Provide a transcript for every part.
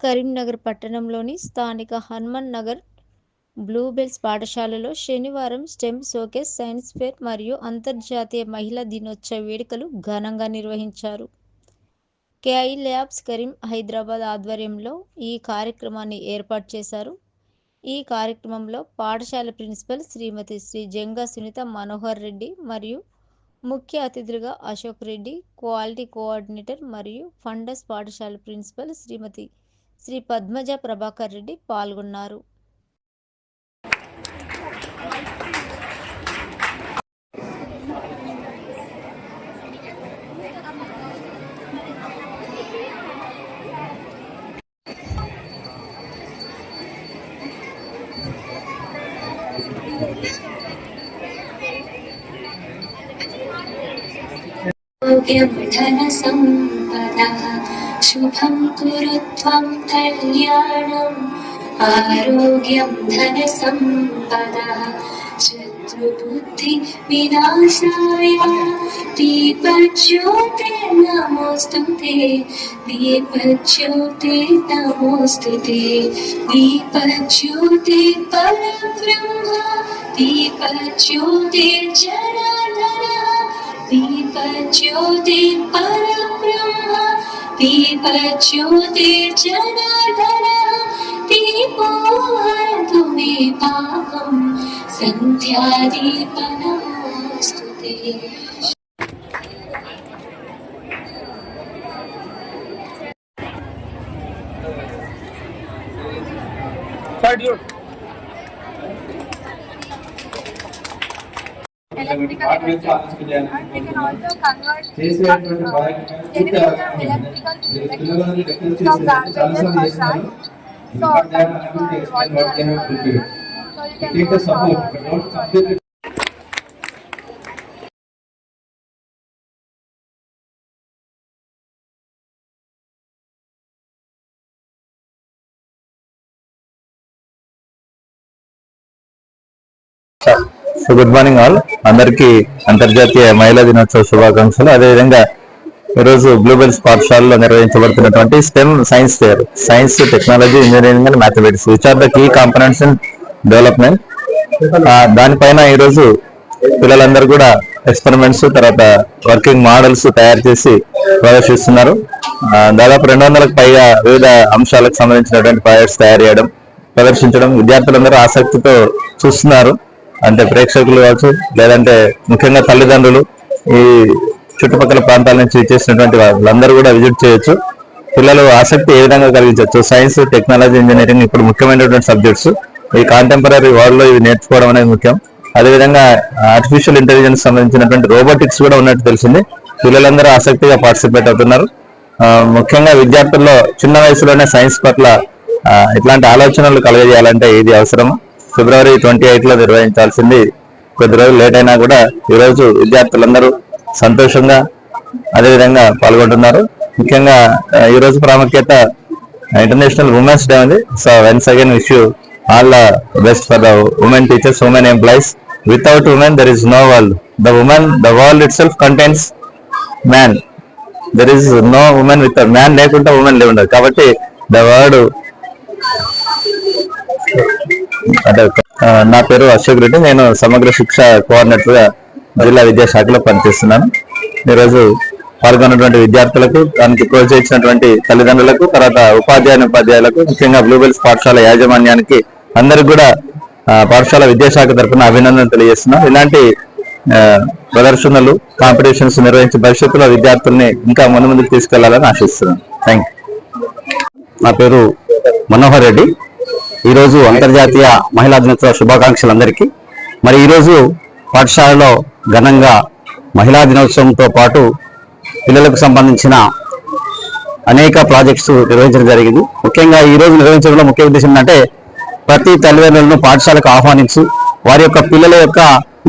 కరీంనగర్ పట్టణంలోని స్థానిక హనుమన్ నగర్ బ్లూబెల్స్ పాఠశాలలో శనివారం స్టెమ్ సోకేస్ సైన్స్ ఫేర్ మరియు అంతర్జాతీయ మహిళా దినోత్సవ వేడుకలు ఘనంగా నిర్వహించారు. కేఐ ల్యాబ్స్ కరీం హైదరాబాద్ ఆధ్వర్యంలో ఈ కార్యక్రమాన్ని ఏర్పాటు చేశారు. ఈ కార్యక్రమంలో పాఠశాల ప్రిన్సిపల్ శ్రీమతి శ్రీ జంగా సునీత మనోహర్ రెడ్డి మరియు ముఖ్య అతిథులుగా అశోక్ రెడ్డి క్వాలిటీ కోఆర్డినేటర్ మరియు ఫండస్ పాఠశాల ప్రిన్సిపల్ శ్రీమతి శ్రీ పద్మజ ప్రభాకర్ రెడ్డి పాల్గొన్నారు. ధన సంపద शुभं कुरु त्वं कल्याणम् आरोग्यं धनसम्पदः शत्रुबुद्धिविनाशाय दीपज्योते नमोऽस्तु ते दीपज्योते नमोऽस्तु ते दीपज्योते परब्रह्म दीपज्योते जनार्दनः दीपज्योति परब्रह्म दीपच्युतिर्जनार्दन दीपो मे पापं सन्ध्यादीपनमोऽस्तु ते Thank you. electrical and they can also convert generators electrical electricity from garbages or sand. So thank you for watching us. So you can take the support, but not something. Thank you. So good morning all అందరికీ అంతర్జాతీయ మహిళా దినోత్సవ శుభాకాంక్షలు. అదేవిధంగా ఈరోజు Bluebells పాఠశాలలో నిర్వహించబడుతున్నటువంటి STEM science fair science technology engineering and mathematics which are the key components in development దానిపైన ఈరోజు పిల్లలందరూ కూడా ఎక్స్పెరిమెంట్స్ తర్వాత వర్కింగ్ మోడల్స్ తయారు చేసి ప్రదర్శిస్తున్నారు. దాదాపు రెండు వందలకు పైగా వివిధ అంశాలకు సంబంధించినటువంటి ప్రాజెక్ట్స్ తయారు చేయడం ప్రదర్శించడం విద్యార్థులందరూ ఆసక్తితో చూస్తున్నారు. అంటే ప్రేక్షకులు కావచ్చు లేదంటే ముఖ్యంగా తల్లిదండ్రులు ఈ చుట్టుపక్కల ప్రాంతాల నుంచి చేసినటువంటి వాళ్ళందరూ కూడా విజిట్ చేయొచ్చు. పిల్లలు ఆసక్తి ఏ విధంగా కలిగించవచ్చు? సైన్స్ టెక్నాలజీ ఇంజనీరింగ్ ఇప్పుడు ముఖ్యమైనటువంటి సబ్జెక్ట్స్. ఈ కాంటెంపరీ వరల్డ్లో ఇవి నేర్చుకోవడం అనేది ముఖ్యం. అదేవిధంగా ఆర్టిఫిషియల్ ఇంటెలిజెన్స్ సంబంధించినటువంటి రోబోటిక్స్ కూడా ఉన్నట్టు తెలిసింది. పిల్లలందరూ ఆసక్తిగా పార్టిసిపేట్ అవుతున్నారు. ముఖ్యంగా విద్యార్థుల్లో చిన్న వయసులోనే సైన్స్ పట్ల ఇట్లాంటి ఆలోచనలు కలగజేయాలంటే ఇది అవసరమో? ఫిబ్రవరి ట్వంటీ ఎయిట్లో నిర్వహించాల్సింది. కొద్ది రోజులు లేట్ అయినా కూడా ఈ రోజు విద్యార్థులందరూ సంతోషంగా అదేవిధంగా పాల్గొంటున్నారు. ముఖ్యంగా ఈరోజు ఈ రోజు ప్రాముఖ్యత ఇంటర్నేషనల్ ఉమెన్స్ డే ఉంది. So once again wish you all the best for the women teachers women employees without women there is no world the women the world itself contains man there is no women with man లేకుండా women ఉండదు కాబట్టి the word అంటే నా పేరు అశోక్ రెడ్డి. నేను సమగ్ర శిక్ష కోఆర్డినేటర్గా జిల్లా విద్యాశాఖలో పనిచేస్తున్నాను. ఈరోజు పాల్గొన్నటువంటి విద్యార్థులకు దానికి ప్రోత్సహించినటువంటి తల్లిదండ్రులకు తర్వాత ఉపాధ్యాయుని ఉపాధ్యాయులకు ముఖ్యంగా బ్లూబెల్స్ పాఠశాల యాజమాన్యానికి అందరికి కూడా పాఠశాల విద్యాశాఖ తరఫున అభినందనలు తెలియజేస్తున్నాం ఇలాంటి ప్రదర్శనలు కాంపిటీషన్స్ నిర్వహించి భవిష్యత్తులో విద్యార్థుల్ని ఇంకా ముందు ముందుకు తీసుకెళ్ళాలని ఆశిస్తున్నాను. థ్యాంక్ నా పేరు మనోహర్ రెడ్డి. ఈరోజు అంతర్జాతీయ మహిళా దినోత్సవ శుభాకాంక్షలు అందరికీ మరి ఈరోజు పాఠశాలలో ఘనంగా మహిళా దినోత్సవంతో పాటు పిల్లలకు సంబంధించిన అనేక ప్రాజెక్ట్స్ నిర్వహించడం జరిగింది. ముఖ్యంగా ఈరోజు నిర్వహించడంలో ముఖ్య ఉద్దేశం ఏంటంటే ప్రతి తల్లిదండ్రులను పాఠశాలకు ఆహ్వానించి వారి యొక్క పిల్లల యొక్క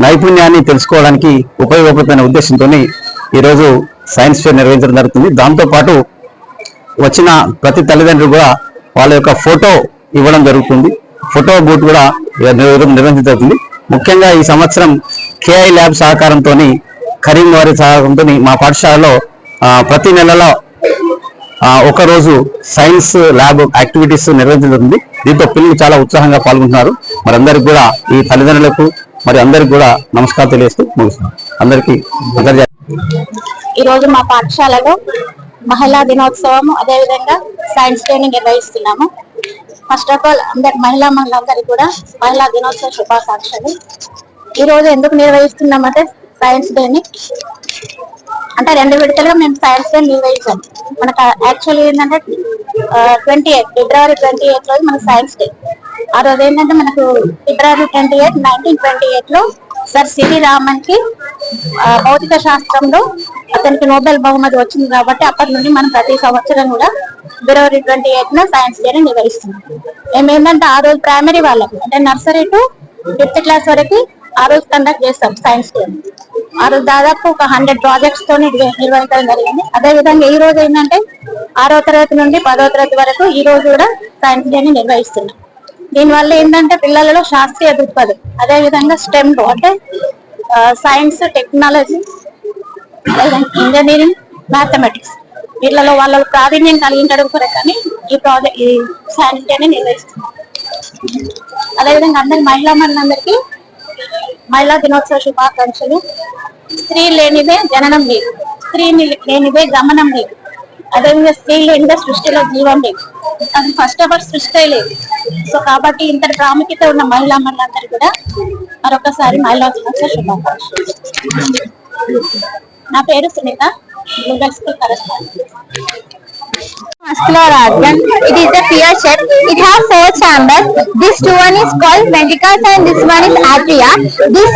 నైపుణ్యాన్ని తెలుసుకోవడానికి ఉపయోగపడుతున్న ఉద్దేశంతో ఈరోజు సైన్స్ ఫేర్ నిర్వహించడం జరుగుతుంది. దాంతోపాటు వచ్చిన ప్రతి తల్లిదండ్రులు కూడా వాళ్ళ యొక్క ఫోటో ఇవ్వడం జరుగుతుంది. ఫోటో బూత్ కూడా నిర్వహించబడుతుంది. ముఖ్యంగా ఈ సంవత్సరం కేఐ ల్యాబ్ సహకారంతో కరీం వారి సహకారంతో మా పాఠశాలలో ప్రతి నెలలో ఒకరోజు సైన్స్ ల్యాబ్ యాక్టివిటీస్ నిర్వహించబడుతుంది దీంతో పిల్లలు చాలా ఉత్సాహంగా పాల్గొంటున్నారు. మరి అందరికి కూడా ఈ తల్లిదండ్రులకు మరి అందరికి కూడా నమస్కారం తెలియజేస్తూ ముగిస్తున్నాం. అందరికీ ఈరోజు మా పాఠశాలలో మహిళా దినోత్సవం అదేవిధంగా సైన్స్ డే ని నిర్వహిస్తున్నాము. ఫస్ట్ ఆఫ్ ఆల్ అందరి మహిళా మహిళలందరికీ కూడా మహిళా దినోత్సవ శుభాకాంక్షలు. ఈ రోజు ఎందుకు నిర్వహిస్తున్నామంటే సైన్స్ డే ని. అంటే రెండు విడతలుగా మేము సైన్స్ డే నిర్వహించాం. మనకు యాక్చువల్లీ ఏంటంటే twenty eight February twenty eight రోజు మనకు సైన్స్ డే ఆ రోజు ఏంటంటే మనకు February twenty eight nineteen twenty ఎయిట్లో సార్ సిరి రామన్కి భౌతిక శాస్త్రంలో అతనికి నోబెల్ బహుమతి వచ్చింది కాబట్టి అప్పటి నుండి మనం ప్రతి సంవత్సరం కూడా ఫిబ్రవరి ట్వంటీ ఎయిట్ న సైన్స్ డేని నిర్వహిస్తున్నాం మేము ఏంటంటే ఆ రోజు ప్రైమరీ వాళ్ళకి అంటే నర్సరీ టు ఫిఫ్త్ క్లాస్ వరకు ఆ రోజు కండక్ట్ చేస్తాం సైన్స్ డే ఆ రోజు దాదాపు ఒక హండ్రెడ్ ప్రాజెక్ట్స్తో నిర్వహించడం జరిగింది. అదే విధంగా ఈ రోజు ఏంటంటే ఆరో తరగతి నుండి పదో తరగతి వరకు ఈ రోజు కూడా సైన్స్ డేని నిర్వహిస్తున్నాం దీనివల్ల ఏంటంటే పిల్లలలో శాస్త్రీయ దృక్పథం అదే విధంగా స్టెమ్ అంటే సైన్స్ టెక్నాలజీ ఇంజనీరింగ్ మ్యాథమెటిక్స్ వీళ్ళలో వాళ్ళ ప్రావీణ్యం కలిగించడం కొరకని ఈ ప్రాజెక్ట్ ఈ సైన్స్ డేని నిర్వహిస్తున్నాం. అదేవిధంగా అందరి మహిళా మనందరికీ మహిళా దినోత్సవ శుభాకాంక్షలు. స్త్రీ లేనిదే జననం లేదు. స్త్రీ లేనిదే గమనం లేదు. అదేవిధంగా స్త్రీ లేనిదే సృష్టిలో జీవం లేదు. అది ఫస్ట్ ఆఫ్ ఆల్ సృష్టి లేదు. సో కాబట్టి ఇంత ప్రాముఖ్యత ఉన్న మహిళా మండలందరూ కూడా మరొకసారి మహిళా దినోత్సవ శుభాకాంక్షలు. నా పేరు Sunitha. Muscular organ. It is a pear shape. It has four chambers. This one is called ventricles and this one is atria. This